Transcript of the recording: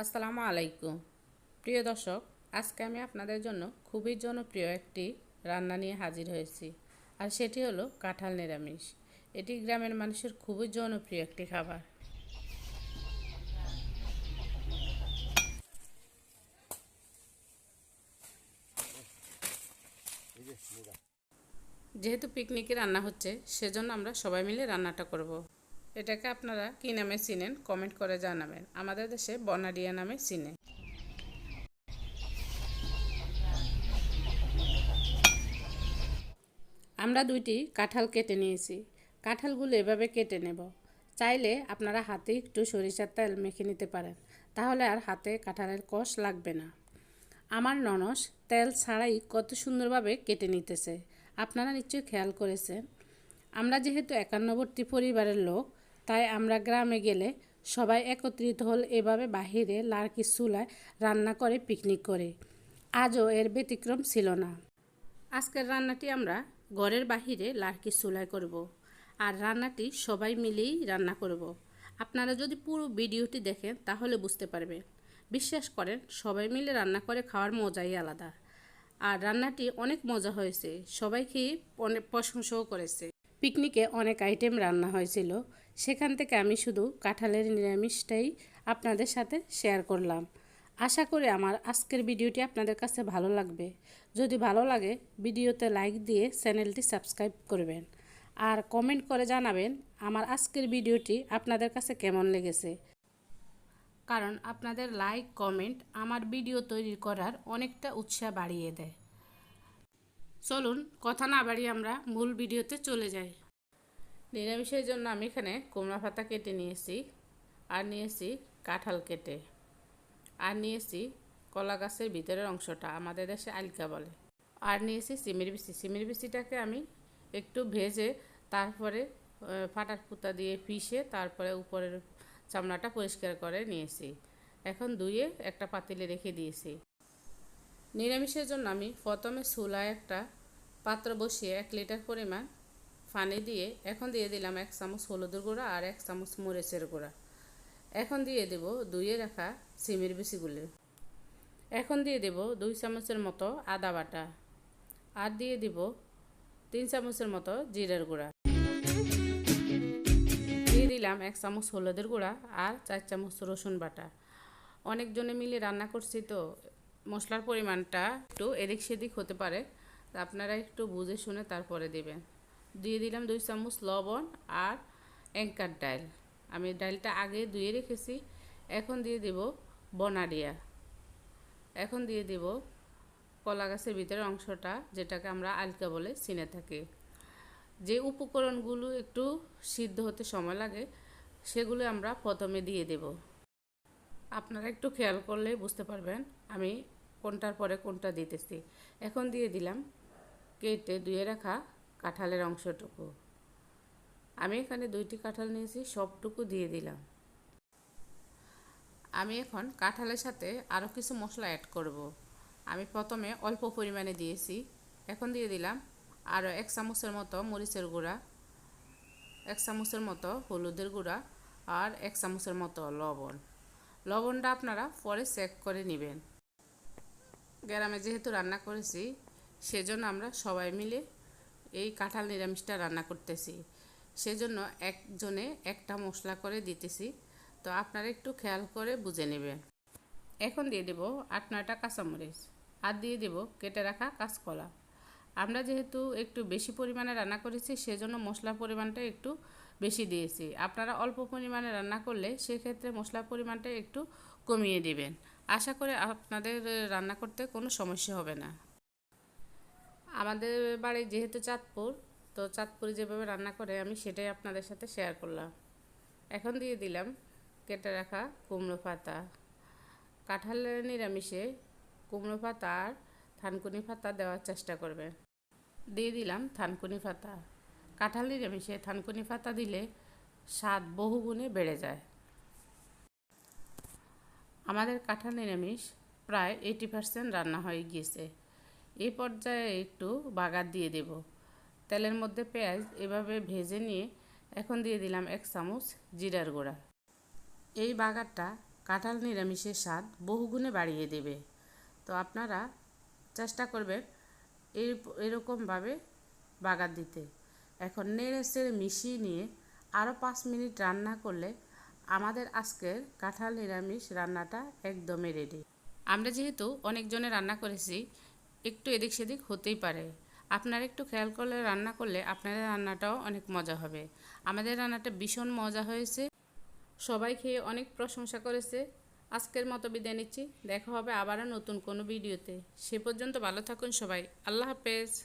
আসসালামু আলাইকুম। প্রিয় দর্শক, আজকে আমি আপনাদের জন্য খুবই জনপ্রিয় একটি রান্না নিয়ে হাজির হয়েছি, আর সেটি হলো কাঁঠাল নিরামিষ। এটি গ্রামের মানুষের খুবই জনপ্রিয় একটি খাবার। যেহেতু পিকনিকে রান্না হচ্ছে, সেজন্য আমরা সবাই মিলে রান্নাটা করব। এটাকে আপনারা কী নামে চিনেন কমেন্ট করে জানাবেন। আমাদের দেশে বনাডিয়া নামে চিনে। আমরা দুইটি কাঁঠাল কেটে নিয়েছি। কাঁঠালগুলো এভাবে কেটে নেব। চাইলে আপনারা হাতে একটু সরিষার তেল মেখে নিতে পারেন। তাহলে আর হাতে কাঁঠালের কষ লাগবে না। আমার ননস তেল ছাড়াই কত সুন্দরভাবে কেটে নিতেছে। আপনারা নিশ্চয়ই খেয়াল করেছেন। আমরা যেহেতু একান্নবর্তী পরিবারের লোক তাই আমরা গ্রামে গেলে সবাই একত্রিত হল এভাবে বাহিরে লার্কি চুলায় রান্না করে পিকনিক করে আজও এর ব্যতিক্রম ছিল না আজকের রান্নাটি আমরা ঘরের বাহিরে লার্কি চুলায় করব। আর রান্নাটি সবাই মিলেই রান্না করব। আপনারা যদি পুরো ভিডিওটি দেখেন তাহলে বুঝতে পারবেন, বিশ্বাস করেন সবাই মিলে রান্না করে খাওয়ার মজাই আলাদা আর রান্নাটি অনেক মজা হয়েছে, সবাই খেয়ে অনেক প্রশংসাও করেছে পিকনিকে অনেক আইটেম রান্না হয়েছিল সেখান থেকে আমি শুধু কাঁঠালের নিরামিষটাই আপনাদের সাথে শেয়ার করলাম। আশা করি আমার আজকের ভিডিওটি আপনাদের কাছে ভালো লাগবে। যদি ভালো লাগে, ভিডিওতে লাইক দিয়ে চ্যানেলটি সাবস্ক্রাইব করবেন। আর কমেন্ট করে জানাবেন আমার আজকের ভিডিওটি আপনাদের কাছে কেমন লেগেছে। কারণ আপনাদের লাইক কমেন্ট আমার ভিডিও তৈরি করার অনেকটা উৎসাহ বাড়িয়ে দেয়। চলুন, কথা না বাড়িয়ে আমরা মূল ভিডিওতে চলে যাই। নিরামিষের জন্য আমি এখানে কুমড়া পাতা কেটে নিয়েছি, আর নিয়েছি কাঁঠাল কেটে, আর নিয়েছি কলা গাছের ভিতরের অংশটা, আমাদের দেশে আলকা বলে, আর নিয়েছি সিমির বিচি। সিমির বিচিটাকে আমি একটু ভেজে তারপরে ফাটার পুতা দিয়ে পিষে তারপরে উপরের চামড়াটা পরিষ্কার করে নিয়েছি। এখন ধুয়ে একটা পাতিলে রেখে দিয়েছি। নিরামিষের জন্য আমি প্রথমে চুলায় একটা পাত্র বসিয়ে এক লিটার পরিমাণ পানি দিয়ে এখন দিয়ে দিলাম এক চামচ হলুদের গুঁড়া আর এক চামচ মরিচের গুঁড়া। এখন দিয়ে দেব ধুয়ে রাখা সিমের বিচিগুলো। এখন দিয়ে দেব দুই চামচের মতো আদা বাটা আর দিয়ে দিব তিন চামচের মতো জিরের গুঁড়া। দিয়ে দিলাম এক চামচ হলুদের গুঁড়া আর চার চামচ রসুন বাটা। অনেকজনে মিলে রান্না করছি তো, মশলার পরিমাণটা একটু এদিক সেদিক হতে পারে আপনারা একটু বুঝে শুনে তারপরে দেবেন। দিয়ে দিলাম দুই চামচ লবণ আর অ্যাঙ্কার ডাল আমি ডালটা আগে ধুয়ে রেখেছি, এখন দিয়ে দেব বনাডিয়া এখন দিয়ে দেব কলা গাছের ভিতরের অংশটা, যেটাকে আমরা আলকা বলে চিনে থাকি। যে উপকরণগুলো একটু সিদ্ধ হতে সময় লাগে, সেগুলো আমরা প্রথমে দিয়ে দেব। আপনারা একটু খেয়াল করলে বুঝতে পারবেন আমি কোনটার পরে কোনটা দিতেছি। এখন দিয়ে দিলাম কেটে ধুয়ে রাখা কাঁঠালের অংশটুকু। আমি এখানে দুইটি কাঁঠাল নিয়েছি, সবটুকু দিয়ে দিলাম। আমি এখন কাঁঠালের সাথে আরও কিছু মশলা অ্যাড করব। আমি প্রথমে অল্প পরিমাণে দিয়েছি। এখন দিয়ে দিলাম আরও এক চামচের মতো মরিচের গুঁড়া, এক চামচের মতো হলুদের গুঁড়া আর এক চামচের মতো লবণ। লবণটা আপনারা পরে চেক করে নেবেন। গ্রামে যেহেতু রান্না করেছি, সেজন্য আমরা সবাই মিলে এই কাঁঠাল নিরামিষটা রান্না করতেছি। সেজন্য একজনে একটা মশলা করে দিতেছি। তো আপনারা একটু খেয়াল করে বুঝে নেবেন। এখন দিয়ে দেব আট, নয়টা কাঁচামরিচ। আর দিয়ে দেব কেটে রাখা কাঁচকলা। আমরা যেহেতু একটু বেশি পরিমাণে রান্না করেছি, সেজন্য মশলার পরিমাণটা একটু বেশি দিয়েছি। আপনারা অল্প পরিমাণে রান্না করলে সেক্ষেত্রে মশলার পরিমাণটা একটু কমিয়ে দিবেন। আশা করে আপনাদের রান্না করতে কোনো সমস্যা হবে না। আমাদের বাড়ি যেহেতু চাঁদপুর, তো চাঁদপুরে যেভাবে রান্না করে আমি সেটাই আপনাদের সাথে শেয়ার করলাম। এখন দিয়ে দিলাম কেটে রাখা কুমড়ো পাতা। কাঁঠালের নিরামিষে কুমড়ো পাতা আর থানকুনি পাতা দেওয়ার চেষ্টা করবে। দিয়ে দিলাম থানকুনি পাতা। কাঁঠাল নিরামিষে থানকুনি পাতা দিলে স্বাদ বহুগুণে বেড়ে যায়। আমাদের কাঁঠাল নিরামিষ প্রায় এইটি পার্সেন্ট রান্না হয়ে গিয়েছে। এই পর্যায়ে একটু বাগার দিয়ে দেব। তেলের মধ্যে পেঁয়াজ এভাবে ভেজে নিয়ে এখন দিয়ে দিলাম এক চামচ জিরার গুঁড়া। এই বাগারটা কাঁঠাল নিরামিষের স্বাদ বহুগুণে বাড়িয়ে দেবে। তো আপনারা চেষ্টা করবেন এই এরকমভাবে বাগার দিতে। এখন নেড়ে চেড়ে মিশিয়ে নিয়ে আরও পাঁচ মিনিট রান্না করলে আমাদের আজকের কাঁঠাল নিরামিষ রান্নাটা একদমই রেডি আমরা যেহেতু অনেকজনে রান্না করেছি একটু এদিক সেদিক হতেই পারে। আপনারা একটু খেয়াল করলে, রান্না করলে আপনাদের রান্নাটাও অনেক মজা হবে। আমাদের রান্নাটা ভীষণ মজা হয়েছে। সবাই খেয়ে অনেক প্রশংসা করেছে। আজকের মতো বিদায় নিচ্ছি। দেখা হবে আবারও নতুন কোনো ভিডিওতে। সে পর্যন্ত ভালো থাকুন সবাই। আল্লাহ হাফেজ।